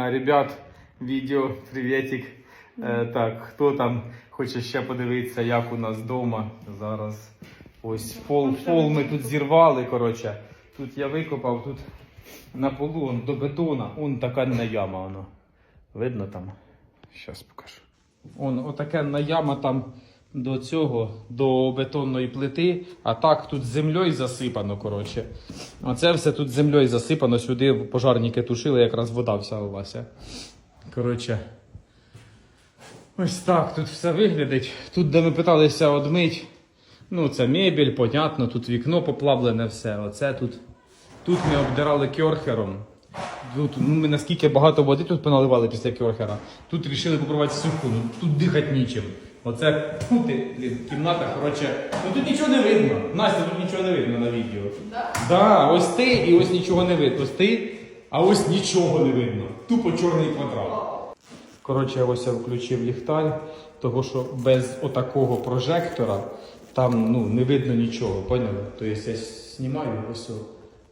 Ребят, відео, приветик. Е, так, хто там хоче ще подивитися, як у нас вдома зараз. Ось пол, пол ми тут зірвали. Коротше. Тут я викопав, тут на полу он, до бетона, он така на яма. Воно. Видно там? Зараз покажу. Он, отаке на яма там до цього, до бетонної плити, а так тут землею засипано. коротше. Оце все тут землею засипано, сюди пожарники тушили, якраз вода вся лилася. Коротше. Ось так тут все виглядить. Тут, де ми питалися одмить, ну це мебель, понятно, тут вікно поплавлене все. Оце тут. Тут ми обдирали кьорхером. Тут, ну, ми наскільки багато води тут поналивали після кьорхера. Тут вирішили попробувати суху, ну тут дихати нічим. Оце фу, ти, блін, кімната, коротше. Ну тут нічого не видно. Настя, тут нічого не видно на відео. Да? Да, ось ти і ось нічого не видно. Ось ти, а ось нічого не видно. Тупо чорний квадрат. Коротше, ось я включив ліхтар, того що без отакого прожектора там ну, не видно нічого, поняли? Тобто я знімаю ось.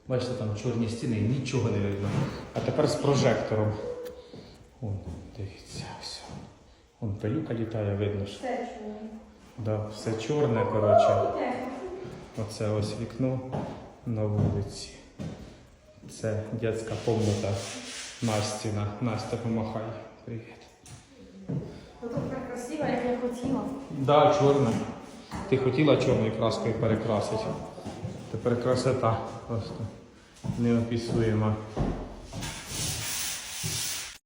Бачите, там чорні стіни, нічого не видно. А тепер з прожектором. Вон, дивіться, все. Вон пилюка літає, видно, що Все чую. да, все чорне, коротше. Оце ось вікно на вулиці. Це дитяча комната Настіна. Настя, помахай. Привіт. Тут так красиво, як я хотіла. Да, чорне. Ти хотіла чорною краскою перекрасити. Тепер красота просто неописуєма.